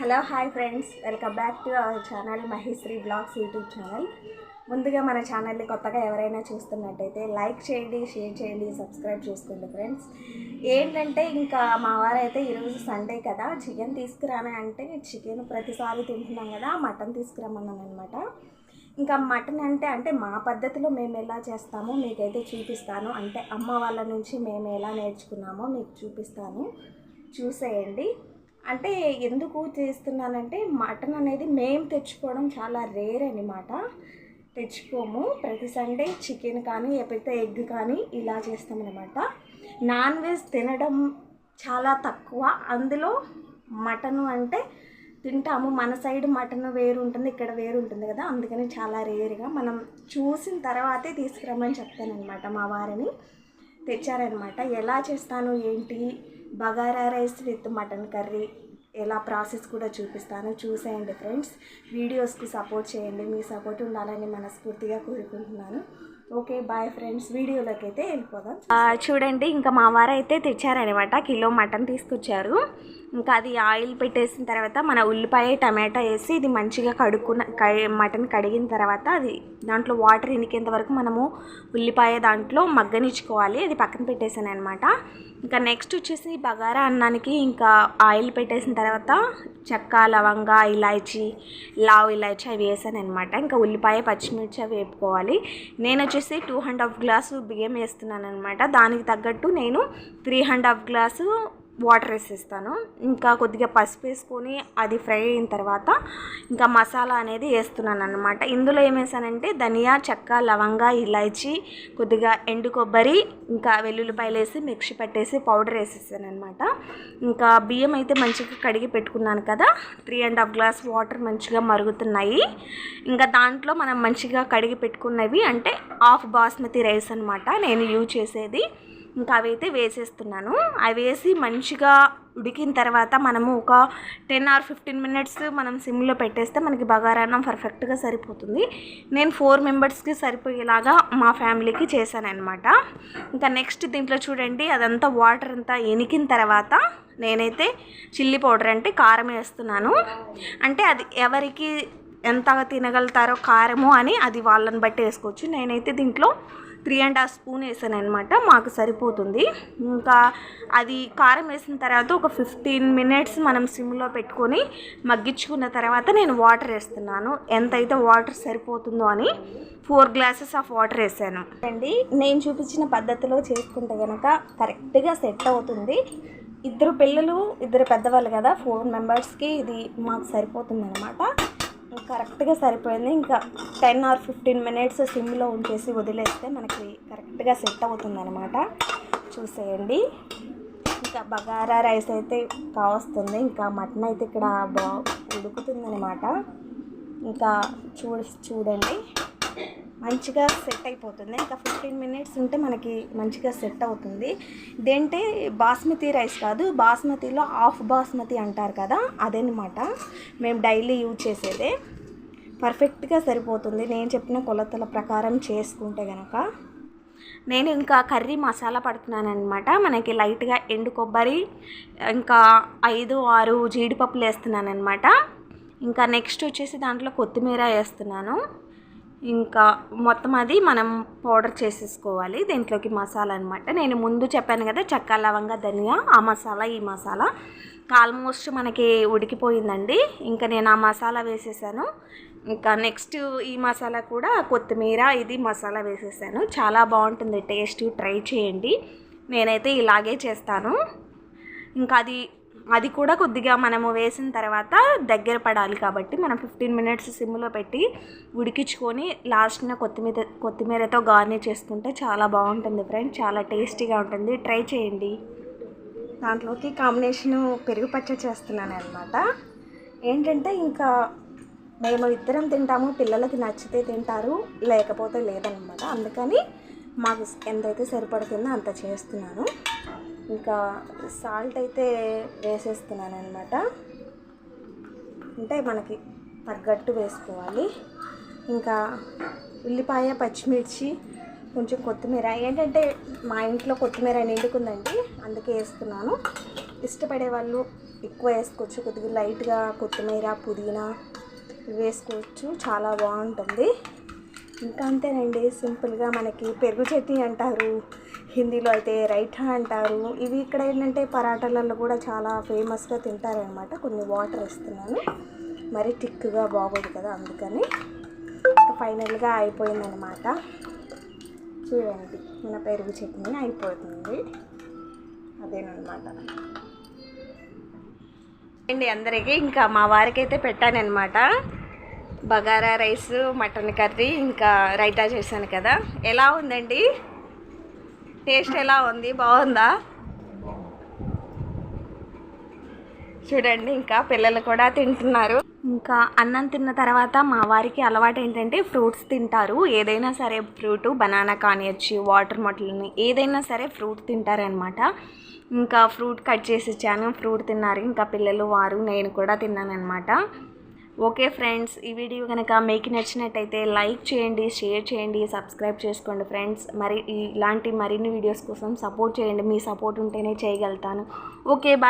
Hello hi friends. Welcome back to our channel Maheshri blogs YouTube channel. ముందుగా మన ఛానల్ని కొత్తగా ఎవరైనా చూస్తున్నట్టయితే లైక్ చేయండి షేర్ చేయండి సబ్స్క్రైబ్ చేసుకోండి ఫ్రెండ్స్. ఏంటంటే ఇంకా మా వారైతే ఈరోజు సండే కదా. చికెన్ తీసుకురానే అంటే చికెన్ ప్రతిసారి తింటున్నాం కదా. మటన్ తీసుకురమ్మన్నాను అనమాట ఇంకా మటన్ అంటే అంటే మా పద్ధతిలో మేము ఎలా చేస్తామో మీకైతే చూపిస్తాను. అంటే అమ్మ వాళ్ళ నుంచి మేము ఎలా నేర్చుకున్నామో మీకు చూపిస్తాను. చూసేయండి. అంటే ఎందుకు చేస్తున్నానంటే మటన్ అనేది మేము తెచ్చుకోవడం చాలా రేర్ అనమాట తెచ్చుకోము. ప్రతి సండే చికెన్ కానీ లేకపోతే ఎగ్ కానీ ఇలా చేస్తామన్నమాట. నాన్ వెజ్ తినడం చాలా తక్కువ. అందులో మటను అంటే తింటాము. మన సైడ్ మటన్ వేరు ఉంటుంది ఇక్కడ వేరు ఉంటుంది కదా. అందుకని చాలా రేర్గా మనం చూసిన తర్వాతే తీసుకురమ్మని చెప్తానమాట మా వారిని. తెచ్చారనమాట ఎలా చేస్తాను ఏంటి? Bagara rice with mutton curry ఎలా ప్రాసెస్ కూడా చూపిస్తాను. చూసేయండి ఫ్రెండ్స్. వీడియోస్కి సపోర్ట్ చేయండి. మీ సపోర్ట్ ఉండాలని మనస్ఫూర్తిగా కోరుకుంటున్నాను. Okay bye friends. వీడియోలోకి అయితే వెళ్ళిపోదాం. చూడండి ఇంకా మా వారు అయితే తెచ్చారనమాట కిలో మటన్ తీసుకొచ్చారు. ఇంకా అది ఆయిల్ పెట్టేసిన తర్వాత మన ఉల్లిపాయ టమాటా వేసి ఇది మంచిగా కడుక్కున్న కడి మటన్ కడిగిన తర్వాత అది దాంట్లో వాటర్ ఇనికేంత వరకు మనము ఉల్లిపాయ దాంట్లో మగ్గనిచ్చుకోవాలి. అది పక్కన పెట్టేసాను అనమాట ఇంకా నెక్స్ట్ వచ్చేసి బగారా అన్నానికి ఇంకా ఆయిల్ పెట్టేసిన తర్వాత చెక్క లవంగా ఇలాచీ లావ్ ఇలాచీ అవి వేసాను అనమాట ఇంకా ఉల్లిపాయ పచ్చిమిర్చి అవి వేపుకోవాలి. నేను వచ్చేసి టూ అండ్ హాఫ్ గ్లాసు బియ్యం వేస్తున్నాను అనమాట దానికి తగ్గట్టు నేను three and half glass water వేసేస్తాను. ఇంకా కొద్దిగా పసుపు వేసుకొని అది ఫ్రై అయిన తర్వాత ఇంకా మసాలా అనేది వేస్తున్నాను అనమాట ఇందులో ఏమేసానంటే ధనియా చెక్క లవంగా ఇలాచి కొద్దిగా ఎండు కొబ్బరి ఇంకా వెల్లుల్లిపాయలు వేసి మిక్సీ పెట్టేసి పౌడర్ వేసేసాను అనమాట ఇంకా బియ్యం అయితే మంచిగా కడిగి పెట్టుకున్నాను కదా three and half glass water మంచిగా మరుగుతున్నాయి. ఇంకా దాంట్లో మనం మంచిగా కడిగి పెట్టుకున్నవి అంటే హాఫ్ బాస్మతి రైస్ అనమాట నేను యూజ్ చేసేది. ఇంకా అవైతే వేసేస్తున్నాను. అవి వేసి మంచిగా ఉడికిన తర్వాత మనము ఒక టెన్ ఆర్ ఫిఫ్టీన్ మినిట్స్ మనం సిమ్లో పెట్టేస్తే మనకి బగారాన్నం పర్ఫెక్ట్గా సరిపోతుంది. నేను ఫోర్ మెంబర్స్కి సరిపోయేలాగా మా ఫ్యామిలీకి చేశానమాట ఇంకా నెక్స్ట్ దీంట్లో చూడండి అదంతా వాటర్ అంతా ఎనికిన తర్వాత నేనైతే చిల్లీ పౌడర్ అంటే కారం వేస్తున్నాను. అంటే అది ఎవరికి ఎంత తినగలుగుతారో కారము అని అది వాళ్ళని బట్టి వేసుకోవచ్చు. నేనైతే దీంట్లో త్రీ అండ్ హాఫ్ స్పూన్ వేసాను అనమాట మాకు సరిపోతుంది. ఇంకా అది కారం వేసిన తర్వాత ఒక ఫిఫ్టీన్ మినిట్స్ మనం సిమ్లో పెట్టుకొని మగ్గించుకున్న తర్వాత నేను వాటర్ వేస్తున్నాను. ఎంతైతే వాటర్ సరిపోతుందో అని ఫోర్ గ్లాసెస్ ఆఫ్ వాటర్ వేసాను. అండి నేను చూపించిన పద్ధతిలో చేసుకుంటే కనుక కరెక్ట్గా సెట్ అవుతుంది. ఇద్దరు పిల్లలు ఇద్దరు పెద్దవాళ్ళు కదా ఫోర్ మెంబర్స్కి ఇది మాకు సరిపోతుంది అనమాట కరెక్ట్గా సరిపోయింది. ఇంకా టెన్ ఆర్ ఫిఫ్టీన్ మినిట్స్ సిమ్లో ఉంచేసి వదిలేస్తే మనకి కరెక్ట్గా సెట్ అవుతుంది అనమాట చూసేయండి. ఇంకా బగారా రైస్ అయితే కావస్తుంది. ఇంకా మటన్ అయితే ఇక్కడ బా ఉడుకుతుంది అనమాట ఇంకా చూడ చూడండి. మంచిగా సెట్ అయిపోతుంది. ఇంకా ఫిఫ్టీన్ మినిట్స్ ఉంటే మనకి మంచిగా సెట్ అవుతుంది. ఇదేంటే బాస్మతి రైస్ కాదు బాస్మతిలో హాఫ్ బాస్మతి అంటారు కదా అదనమాట మేము డైలీ యూజ్ చేసేదే. పర్ఫెక్ట్గా సరిపోతుంది. నేను చెప్పిన కొలతల ప్రకారం చేసుకుంటే కనుక నేను ఇంకా కర్రీ మసాలా పడుతున్నాను అనమాట మనకి లైట్గా ఎండు కొబ్బరి ఇంకా ఐదు ఆరు జీడిపప్పులు వేస్తున్నాను అనమాట ఇంకా నెక్స్ట్ వచ్చేసి దాంట్లో కొత్తిమీర వేస్తున్నాను. ఇంకా మొత్తం అది మనం పౌడర్ చేసేసుకోవాలి. దీంట్లోకి మసాలా అనమాట నేను ముందు చెప్పాను కదా చెక్క లవంగా ధనియా ఆ మసాలా ఈ మసాలా. ఆల్మోస్ట్ మనకి ఉడికిపోయిందండి. ఇంకా నేను ఆ మసాలా వేసేసాను. ఇంకా నెక్స్ట్ ఈ మసాలా కూడా కొత్తిమీర ఇది మసాలా వేసేసాను. చాలా బాగుంటుంది. టేస్ట్ ట్రై చేయండి. నేనైతే ఇలాగే చేస్తాను. ఇంకా అది అది కూడా కొద్దిగా మనము వేసిన తర్వాత దగ్గర పడాలి కాబట్టి మనం ఫిఫ్టీన్ మినిట్స్ సిమ్లో పెట్టి ఉడికించుకొని లాస్ట్న కొత్తిమీర కొత్తిమీరతో గార్నిష్ చేసుకుంటే చాలా బాగుంటుంది ఫ్రెండ్స్ చాలా టేస్టీగా ఉంటుంది. ట్రై చేయండి. దాంట్లోకి కాంబినేషను పెరుగు పచ్చడి చేస్తున్నాను అనమాట ఏంటంటే ఇంకా మేము ఇద్దరం తింటాము పిల్లలకి నచ్చితే తింటారు లేకపోతే లేదనమాట అందుకని మాకు ఎంతైతే సరిపడుతుందో అంత చేస్తున్నాను. ఇంకా సాల్ట్ అయితే వేసేస్తున్నాను అనమాట అంటే మనకి తగ్గట్టు వేసుకోవాలి. ఇంకా ఉల్లిపాయ పచ్చిమిర్చి కొంచెం కొత్తిమీర. ఏంటంటే మా ఇంట్లో కొత్తిమీర నిండుకుందండి అందుకే వేస్తున్నాను. ఇష్టపడే వాళ్ళు ఎక్కువ వేసుకోవచ్చు. కొద్దిగా లైట్గా కొత్తిమీర పుదీనా వేసుకోవచ్చు. చాలా బాగుంటుంది. ఇంకా అంతేనండి. సింపుల్గా మనకి పెరుగు చట్నీ అంటారు. హిందీలో అయితే రైఠా అంటారు. ఇవి ఇక్కడ ఏంటంటే పరాటాలలో కూడా చాలా ఫేమస్గా తింటారనమాట కొన్ని వాటర్ ఇస్తున్నాను మరి టిక్గా బాగోదు కదా అందుకని. ఫైనల్గా అయిపోయిందనమాట చూడండి మన పెరుగు చట్నీ అయిపోతుంది. అదేనమాట అండి అందరికీ ఇంకా మా వారికి అయితే పెట్టానమాట బగారా రైస్ మటన్ కర్రీ ఇంకా రైతా చేశాను కదా. ఎలా ఉందండి? టేస్ట్ ఎలా ఉంది? బాగుందా? చూడండి ఇంకా పిల్లలు కూడా తింటున్నారు. ఇంకా అన్నం తిన్న తర్వాత మా వారికి అలవాటు ఏంటంటే ఫ్రూట్స్ తింటారు. ఏదైనా సరే ఫ్రూట్ బనానా కానియచ్చు వాటర్ మొట్టలని ఏదైనా సరే ఫ్రూట్ తింటారనమాట ఇంకా ఫ్రూట్ కట్ చేసి ఇచ్చాను. ఫ్రూట్ తిన్నారు. ఇంకా పిల్లలు వారు నేను కూడా తిన్నాను అనమాట ఓకే ఫ్రెండ్స్ ఈ వీడియో కనుక మీకు నచ్చినట్టయితే లైక్ చేయండి షేర్ చేయండి సబ్స్క్రైబ్ చేసుకోండి ఫ్రెండ్స్. మరి ఇలాంటి మరిన్ని వీడియోస్ కోసం సపోర్ట్ చేయండి. మీ సపోర్ట్ ఉంటేనే చేయగలుగుతాను. Okay bye.